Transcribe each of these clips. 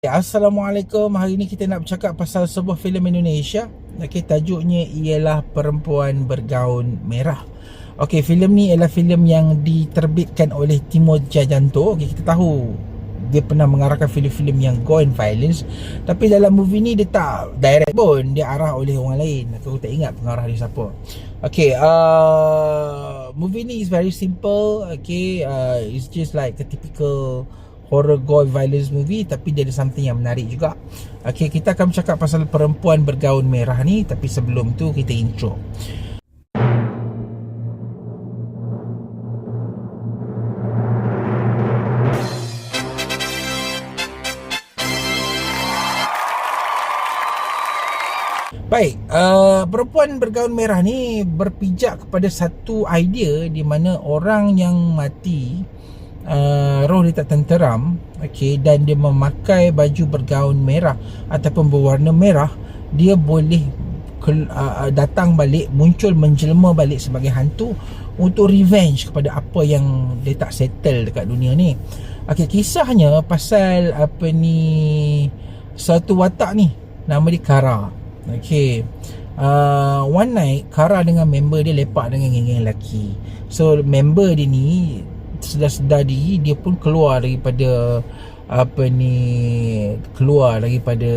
Assalamualaikum. Hari ini kita nak bercakap pasal sebuah filem Indonesia. Okey, tajuknya ialah Perempuan Bergaun Merah. Okey, filem ni ialah filem yang diterbitkan oleh Timur Jajanto. Okey, kita tahu dia pernah mengarahkan filem-filem yang and violence tapi dalam movie ni dia tak direct pun dia arah oleh orang lain aku tak ingat pengarah dia siapa Okay, uh, movie ni is very simple. Okay, uh, it's just like a typical horror gore violence movie tapi dia ada something yang menarik juga. Okay, kita akan bercakap pasal perempuan bergaun merah ni tapi sebelum tu kita intro. Baik, uh, perempuan bergaun merah ni berpijak kepada satu idea di mana orang yang mati uh, roh dia tak tenteram, okey dan dia memakai baju bergaun merah ataupun berwarna merah, dia boleh ke, uh, datang balik, muncul menjelma balik sebagai hantu untuk revenge kepada apa yang dia tak settle dekat dunia ni. Okey, kisahnya pasal apa ni satu watak ni nama dia Kara. Okay uh, One night Kara dengan member dia lepak dengan geng-geng lelaki So member dia ni Sedar-sedar diri Dia pun keluar daripada Apa ni Keluar daripada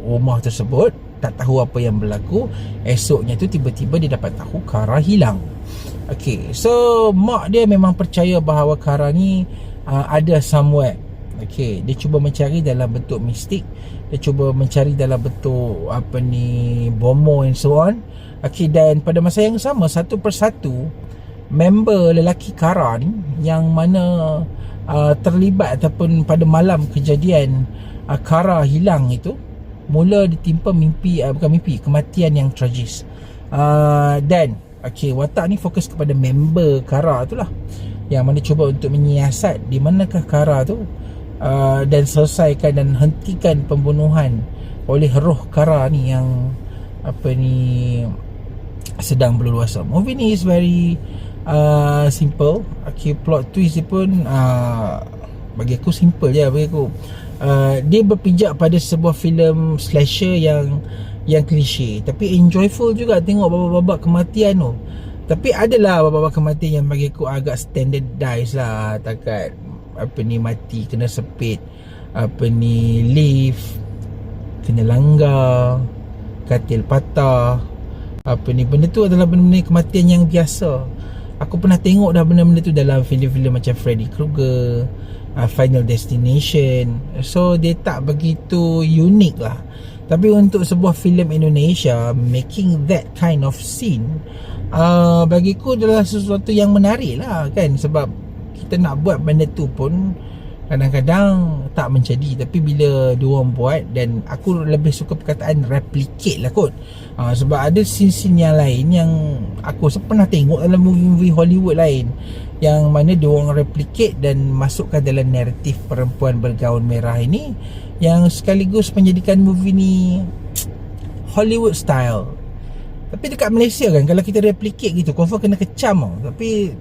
Rumah tersebut Tak tahu apa yang berlaku Esoknya tu tiba-tiba dia dapat tahu Kara hilang. Okay So Mak dia memang percaya bahawa Kara ni uh, Ada somewhere. Okay Dia cuba mencari dalam bentuk mistik dia cuba mencari dalam bentuk apa ni bomo and so on. Okay, dan pada masa yang sama satu persatu member lelaki Kara ni yang mana uh, terlibat ataupun pada malam kejadian uh, Kara hilang itu mula ditimpa mimpi uh, bukan mimpi kematian yang tragis uh, dan okay, watak ni fokus kepada member Kara tu lah yang mana cuba untuk menyiasat di manakah Kara tu uh, dan selesaikan dan hentikan pembunuhan oleh roh kara ni yang apa ni sedang berluasa. Movie ni is very uh, simple. Okay, plot twist dia pun uh, bagi aku simple je bagi aku. Uh, dia berpijak pada sebuah filem slasher yang yang klise tapi enjoyable juga tengok babak-babak kematian tu. Tapi adalah babak-babak kematian yang bagi aku agak standardized lah takat apa ni mati kena sepit apa ni lift kena langgar katil patah apa ni benda tu adalah benda-benda kematian yang biasa aku pernah tengok dah benda-benda tu dalam filem-filem macam Freddy Krueger uh, Final Destination. So dia tak begitu unik lah. Tapi untuk sebuah filem Indonesia making that kind of scene uh, bagiku adalah sesuatu yang menarik lah kan? Sebab kita nak buat benda tu pun kadang-kadang tak menjadi. Tapi bila dua orang buat dan aku lebih suka perkataan replicate lah kot. Ha, sebab ada scene-scene yang lain yang aku pernah tengok dalam movie-movie Hollywood lain. Yang mana dua orang replicate dan masukkan dalam naratif perempuan bergaun merah ini yang sekaligus menjadikan movie ni Hollywood style. Tapi dekat Malaysia kan kalau kita replicate gitu confirm kena kecam tapi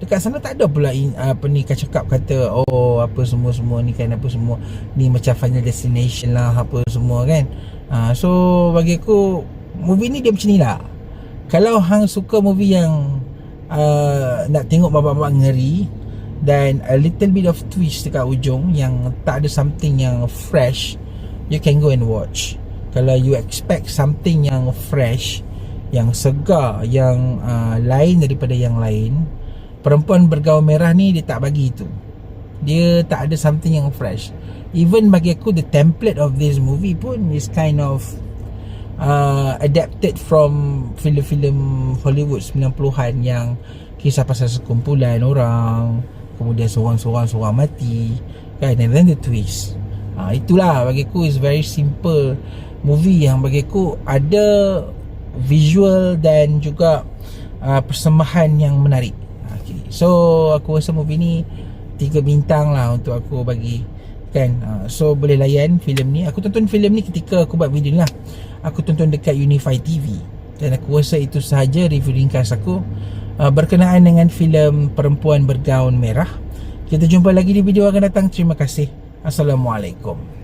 dekat sana tak ada pula in, apa ni cakap kata oh apa semua-semua ni kan apa semua ni macam final destination lah apa semua kan. Uh, so bagi aku movie ni dia macam ni lah. Kalau hang suka movie yang uh, nak tengok babak-babak ngeri dan a little bit of twist dekat ujung yang tak ada something yang fresh you can go and watch. Kalau you expect something yang fresh yang segar yang uh, lain daripada yang lain perempuan bergaul merah ni dia tak bagi itu. Dia tak ada something yang fresh. Even bagi aku the template of this movie pun is kind of uh, adapted from filem-filem Hollywood 90-an yang kisah pasal sekumpulan orang kemudian seorang-seorang seorang mati kan? And then the twist. Uh, itulah bagi aku is very simple movie yang bagi aku ada visual dan juga uh, persembahan yang menarik So aku rasa movie ni Tiga bintang lah untuk aku bagi Kan? Uh, So boleh layan filem ni. Aku tonton filem ni ketika aku buat video ni lah. Aku tonton dekat Unify TV Dan aku rasa itu sahaja review ringkas aku uh, Berkenaan dengan filem Perempuan Bergaun Merah. Kita jumpa lagi di video akan datang. Terima kasih. Assalamualaikum